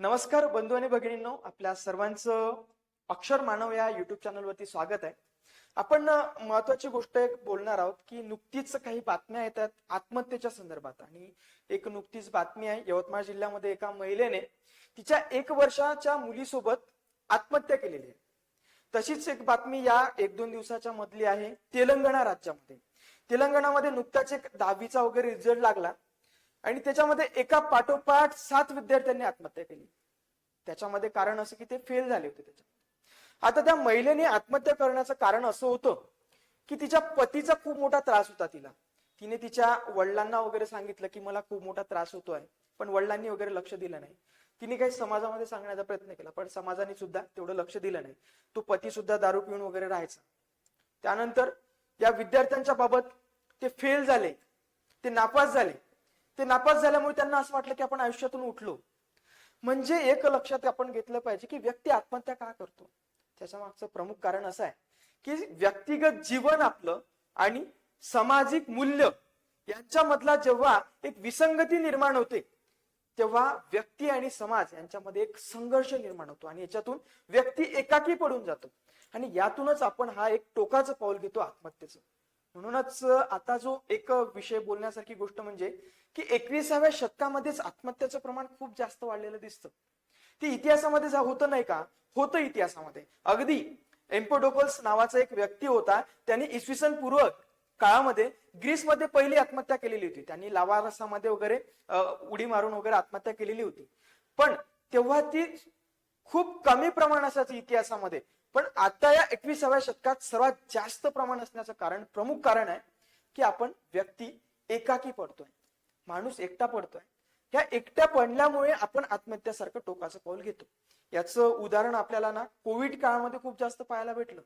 नमस्कार बंधू आणि भगिनींनो. आपल्या सर्वांचं अक्षर मानव या युट्यूब चॅनलवरती स्वागत आहे. आपण महत्वाची गोष्ट एक बोलणार आहोत की नुकतीच काही बातम्या येतात आत्महत्येच्या संदर्भात. आणि एक नुकतीच बातमी आहे यवतमाळ जिल्ह्यामध्ये एका महिलेने तिच्या एक वर्षाच्या मुलीसोबत आत्महत्या केलेली आहे. तशीच एक बातमी या एक दोन दिवसाच्या मधली आहे तेलंगणा राज्यामध्ये. तेलंगणामध्ये नुकताच एक दहावीचा वगैरे रिझल्ट लागला. आणि त्याच्यामध्ये एका पाठोपाठ सात विद्यार्थ्यांनी आत्महत्या केली. त्याच्यामध्ये कारण असं की ते फेल झाले होते त्याच्यामध्ये आता त्या महिलेने आत्महत्या करण्याचं कारण असं होतं की तिच्या पतीचा खूप मोठा त्रास होता तिला. तिने तिच्या वडिलांना वगैरे सांगितलं की मला खूप मोठा त्रास होतोय पण वडिलांनी वगैरे लक्ष दिलं नाही. तिने काही समाजामध्ये सांगण्याचा प्रयत्न केला पण समाजाने सुद्धा तेवढं लक्ष दिलं नाही. तो पती सुद्धा दारू पिऊन वगैरे राहायचा. त्यानंतर या विद्यार्थ्यांच्या बाबत ते फेल झाले ते नापास झाले. ते नापास झाल्यामुळे त्यांना असं वाटलं की आपण आयुष्यातून उठलो. म्हणजे एक लक्षात आपण घेतलं पाहिजे की व्यक्ती आत्महत्या का करतो? त्याच्या मागचं प्रमुख कारण असं आहे की व्यक्तिगत जीवन आपलं आणि सामाजिक मूल्य यांच्यामधला जेव्हा एक विसंगती निर्माण होते तेव्हा व्यक्ती आणि समाज यांच्यामध्ये एक संघर्ष निर्माण होतो आणि याच्यातून व्यक्ती एकाकी पडून जातो. आणि यातूनच आपण हा एक टोकाचं पाऊल घेतो आत्महत्येचं. म्हणूनच आता जो एक विषय बोलण्यासारखी गोष्ट म्हणजे की एकविसाव्या शतकामध्येच आत्महत्याचं प्रमाण खूप जास्त वाढलेलं दिसतं. ते इतिहासामध्ये जा- होतं नाही का? होतं इतिहासामध्ये. अगदी एम्पोडोकल्स नावाचा एक व्यक्ती होता त्यांनी इसवी सन पूर्व काळामध्ये ग्रीसमध्ये पहिली आत्महत्या केलेली होती. त्यांनी लावारसामध्ये वगैरे उडी मारून वगैरे आत्महत्या केलेली होती. पण तेव्हा ती खूप कमी प्रमाण असायचं इतिहासामध्ये. पण आता या एकविसाव्या शतकात सर्वात जास्त प्रमाण असण्याचं कारण प्रमुख कारण आहे की आपण व्यक्ती एकाकी पडतोय. माणूस एकटा पडतोय. ह्या एकट्या पडल्यामुळे आपण आत्महत्यासारखं टोकाचं पाऊल घेतो. याचं उदाहरण आपल्याला ना कोविड काळामध्ये खूप जास्त पाहायला भेटलं.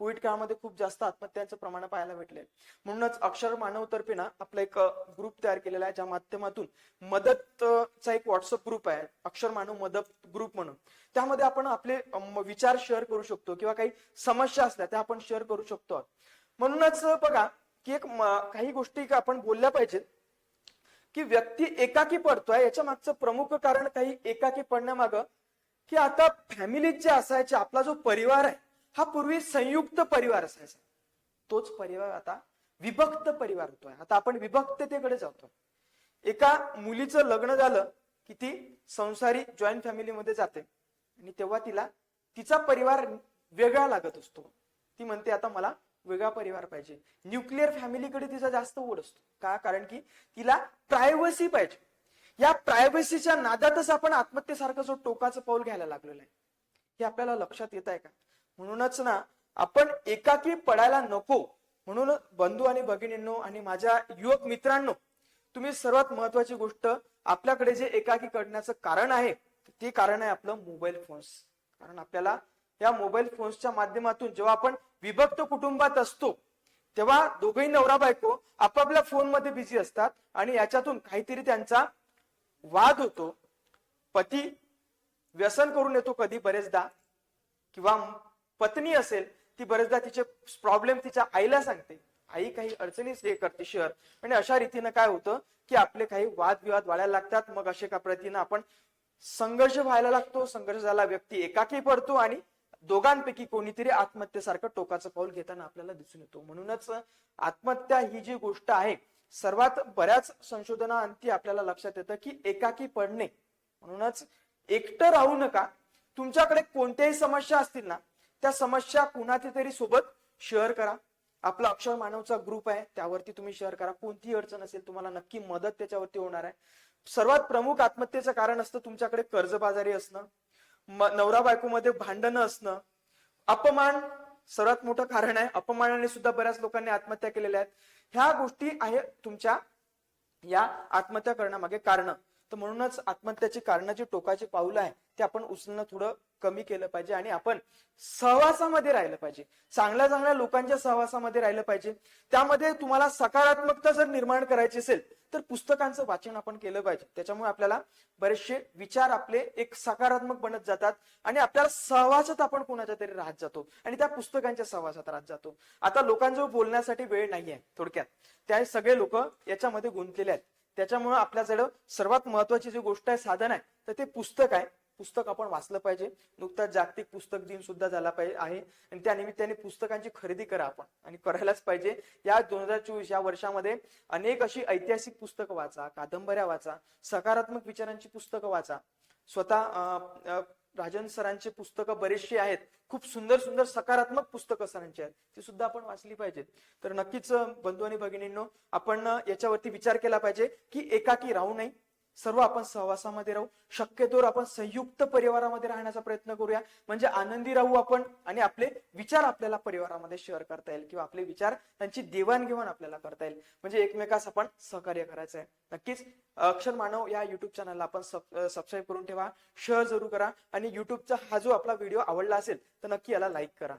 कोविड काळामध्ये खूप जास्त आत्महत्यांचं प्रमाण पाहायला भेटले म्हणूनच अक्षर मानवतर्फे ना आपला एक ग्रुप तयार केलेला आहे ज्या माध्यमातून मदत चा एक व्हॉट्सअप ग्रुप आहे अक्षर मानव मदत ग्रुप म्हणून. त्यामध्ये आपण आपले विचार शेअर करू शकतो किंवा काही समस्या असल्या त्या आपण शेअर करू शकतो. म्हणूनच बघा की एक काही गोष्टी का आपण बोलल्या पाहिजेत की व्यक्ती एकाकी पडतोय याच्या मागचं प्रमुख कारण काही एकाकी पडण्यामागं की आता फॅमिलीत जे असायचे आपला जो परिवार आहे हा पूर्वी संयुक्त परिवार असायचा. तोच परिवार आता विभक्त परिवार होतोय. आता आपण विभक्ततेकडे जातोय. एका मुलीचं लग्न झालं की ती संसारी जॉईंट फॅमिलीमध्ये जाते. आणि तेव्हा तिला तिचा परिवार वेगळा लागत असतो. ती म्हणते आता मला वेगळा परिवार पाहिजे. न्यूक्लिअर फॅमिलीकडे तिचा जास्त ओढ असतो. का? कारण की तिला प्रायव्हसी पाहिजे. या प्रायव्हसीच्या नादातच आपण आत्महत्येसारखं जो टोकाचं पाऊल घ्यायला लागलेलं आहे हे आपल्याला लक्षात येत आहे का? म्हणूनच ना आपण एकाकी पडायला नको. म्हणून बंधू आणि भगिनींनो आणि माझ्या युवक मित्रांनो तुम्ही सर्वात महत्वाची गोष्ट आपल्याकडे जे एकाकी करण्याचं कारण आहे ते कारण आहे आपलं मोबाईल फोन्स कारण आपल्याला या मोबाईल फोन्सच्या माध्यमातून जेव्हा आपण विभक्त कुटुंबात असतो तेव्हा दोघेही नवरा बायको आपापल्या फोनमध्ये बिझी असतात आणि याच्यातून काहीतरी त्यांचा वाद होतो. पती व्यसन करून येतो कधी बरेचदा किंवा पत्नी असेल ती बरेचदा तिचे प्रॉब्लेम तिच्या आईला सांगते. आई काही अडचणीच हे करते शेअर आणि अशा रीतीनं काय होतं की आपले काही वादविवाद वाढायला लागतात. मग अशा का प्रतीनं आपण संघर्ष व्हायला लागतो. संघर्ष झाला व्यक्ती एकाकी पडतो आणि दोघांपैकी कोणीतरी आत्महत्येसारखं टोकाचं पाऊल घेताना आपल्याला दिसून येतो. म्हणूनच आत्महत्या ही जी गोष्ट आहे सर्वात बऱ्याच संशोधनाअंती आपल्याला लक्षात येतं की एकाकी पडणे. म्हणूनच एकटं राहू नका. तुमच्याकडे कोणत्याही समस्या असतील ना त्या समस्या कुणाच्या तरी सोबत शेअर करा. आपला अक्षर मानवचा ग्रुप आहे त्यावरती तुम्ही शेअर करा. कोणतीही अडचण असेल तुम्हाला नक्की मदत त्याच्यावरती होणार आहे. सर्वात प्रमुख आत्महत्येचं कारण असतं तुमच्याकडे कर्जबाजारी असणं. नवरा बायकोमध्ये भांडणं असणं अपमान सर्वात मोठं कारण आहे. अपमानाने सुद्धा बऱ्याच लोकांनी आत्महत्या केलेल्या आहेत. ह्या गोष्टी आहे तुमच्या या आत्महत्या करण्यामागे कारण. तर म्हणूनच आत्महत्याची कारणाची टोकाची पाऊल आहे. ते आपण उचलणं थोडं कमी केलं पाहिजे आणि आपण सहवासामध्ये राहिलं पाहिजे. चांगल्या चांगल्या लोकांच्या सहवासामध्ये राहिलं पाहिजे. त्यामध्ये तुम्हाला सकारात्मकता जर निर्माण करायची असेल तर पुस्तकांचं वाचन आपण केलं पाहिजे. त्याच्यामुळे आपल्याला बरेचसे विचार आपले एक सकारात्मक बनत जातात आणि आपल्याला सहवासात आपण कोणाच्या तरी राहत जातो आणि त्या पुस्तकांच्या सहवासात राहत जातो. आता लोकांजवळ बोलण्यासाठी वेळ नाही आहे थोडक्यात. त्या सगळे लोक याच्यामध्ये गुंतलेले आहेत. त्याच्यामुळे आपल्याजवळ सर्वात महत्वाची जी गोष्ट आहे साधन आहे तर ते पुस्तक आहे. पुस्तक आपण वाचलं पाहिजे. नुकताच जागतिक पुस्तक दिन सुद्धा झाला पाहिजे आहे. आणि त्या निमित्ताने पुस्तकांची खरेदी करा आपण. आणि करायलाच पाहिजे. या दोन हजार चोवीस या वर्षामध्ये अनेक अशी ऐतिहासिक पुस्तकं वाचा कादंबऱ्या वाचा सकारात्मक विचारांची पुस्तकं वाचा. स्वतः राजन सरांचे पुस्तकं बरेचशी आहेत. खूप सुंदर सुंदर सकारात्मक पुस्तकं सरांची आहेत. ती सुद्धा आपण वाचली पाहिजेत. तर नक्कीच बंधू आणि भगिनींनो आपण याच्यावरती विचार केला पाहिजे की एकाकी राहू नये. सर्व आपण सहवासामध्ये राहू. शक्यतोवर आपण संयुक्त परिवारामध्ये राहण्याचा प्रयत्न करूया. म्हणजे आनंदी राहू आपण आणि आपले विचार आपल्याला परिवारामध्ये शेअर करता येईल किंवा आपले विचार त्यांची देवाणघेवाण आपल्याला करता येईल. म्हणजे एकमेकास आपण सहकार्य करायचं आहे नक्कीच अक्षर मानव या युट्यूब चॅनलला आपण सबस्क्राईब करून ठेवा. शेअर जरूर करा. आणि युट्यूबचा हा जो आपला व्हिडिओ आवडला असेल तर नक्की याला लाईक करा.